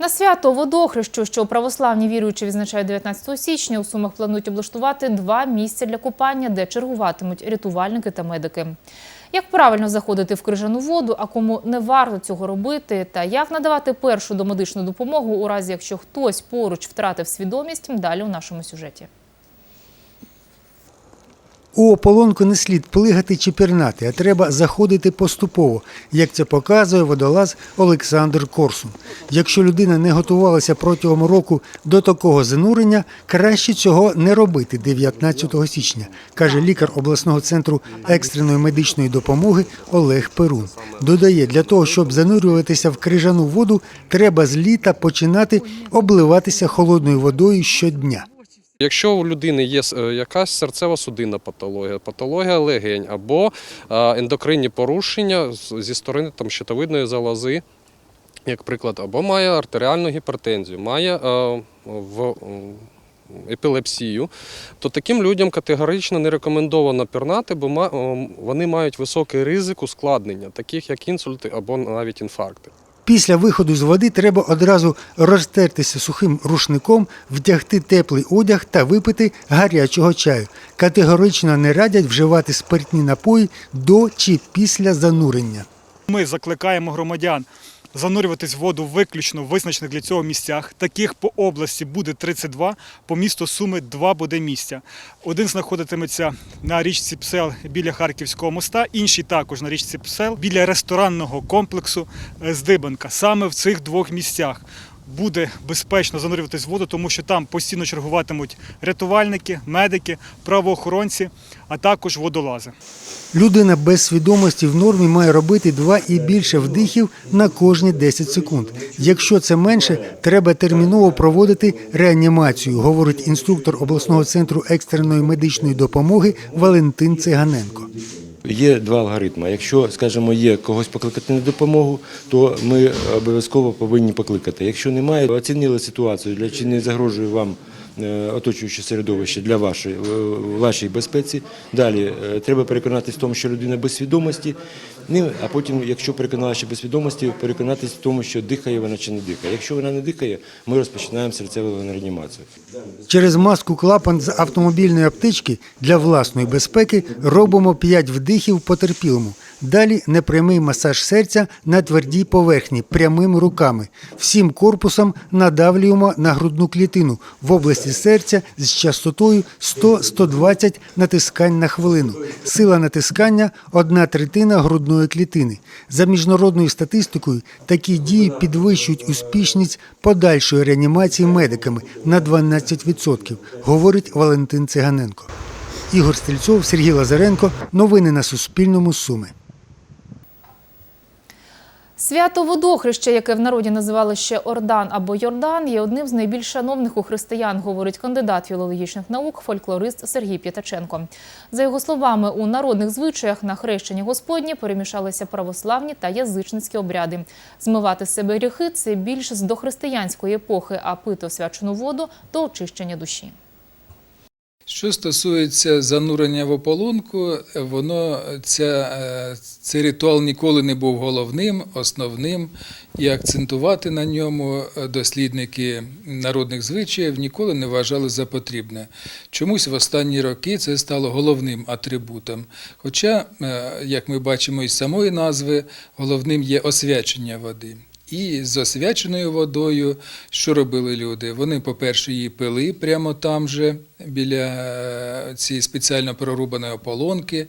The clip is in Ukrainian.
На свято водохрещу, що православні віруючі відзначають 19 січня, у Сумах планують облаштувати два місця для купання, де чергуватимуть рятувальники та медики. Як правильно заходити в крижану воду, а кому не варто цього робити, та як надавати першу домедичну допомогу у разі, якщо хтось поруч втратив свідомість, далі у нашому сюжеті. У ополонку не слід плигати чи пірнати, а треба заходити поступово, як це показує водолаз Олександр Корсун. Якщо людина не готувалася протягом року до такого занурення, краще цього не робити 19 січня, каже лікар обласного центру екстреної медичної допомоги Олег Перун. Додає, для того, щоб занурюватися в крижану воду, треба з літа починати обливатися холодною водою щодня. Якщо у людини є е, якась серцево-судинна патологія, патологія легень або е, ендокринні порушення зі сторони там, щитовидної залози, як приклад, або має артеріальну гіпертензію, має е, в епілепсію, то таким людям категорично не рекомендовано пірнати, бо вони мають високий ризик ускладнення, таких як інсульти або навіть інфаркти. Після виходу з води треба одразу розтертися сухим рушником, вдягти теплий одяг та випити гарячого чаю. Категорично не радять вживати спиртні напої до чи після занурення. Ми закликаємо громадян занурюватись в воду виключно в визначених для цього місцях. Таких по області буде 32, по місту Суми 2 буде місця. Один знаходитиметься на річці Псел біля Харківського моста, інший також на річці Псел біля ресторанного комплексу е, Здибанка. Саме в цих двох місцях. Буде безпечно занурюватись в воду, тому що там постійно чергуватимуть рятувальники, медики, правоохоронці, а також водолази. Людина без свідомості в нормі має робити два і більше вдихів на кожні 10 секунд. Якщо це менше, треба терміново проводити реанімацію, говорить інструктор обласного центру екстреної медичної допомоги Валентин Циганенко. Є два алгоритми. Якщо, скажімо, є когось покликати на допомогу, то ми обов'язково повинні покликати. Якщо немає, оцінили ситуацію, для чи не загрожує вам оточуюче середовище для вашої, е, вашій безпеці. Далі е, треба переконатися в тому, що людина без свідомості. Ну, а потім, якщо переконалася без свідомості, переконатися в тому, що дихає вона чи не дихає. Якщо вона не дихає, ми розпочинаємо серцеву реанімацію. Через маску клапан з автомобільної аптечки для власної безпеки робимо 5 вдихів потерпілому. Далі непрямий масаж серця на твердій поверхні прямими руками. Всім корпусом надавлюємо на грудну клітину в області серця з частотою 100-120 натискань на хвилину. Сила натискання – одна третина грудної клітини. За міжнародною статистикою, такі дії підвищують успішність подальшої реанімації медиками на 12%, говорить Валентин Циганенко. Ігор Стрільцов, Сергій Лазаренко. Новини на Суспільному. Суми. Свято водохреща, яке в народі називали ще Ордан або Йордан, є одним з найбільш шановних у християн, говорить кандидат філологічних наук, фольклорист Сергій П'ятаченко. За його словами, у народних звичаях на хрещенні Господні перемішалися православні та язичницькі обряди. Змивати себе гріхи це більш з дохристиянської епохи, а пити освячену воду до очищення душі. Що стосується занурення в ополонку, воно ця, е, цей ритуал ніколи не був головним, основним, і акцентувати на ньому е, дослідники народних звичаїв ніколи не вважали за потрібне. Чомусь в останні роки це стало головним атрибутом. Хоча, е, як ми бачимо із самої назви, головним є освячення води. І з освяченою водою, що робили люди? Вони, по-перше, її пили прямо там же, біля е, цієї спеціально прорубаної ополонки.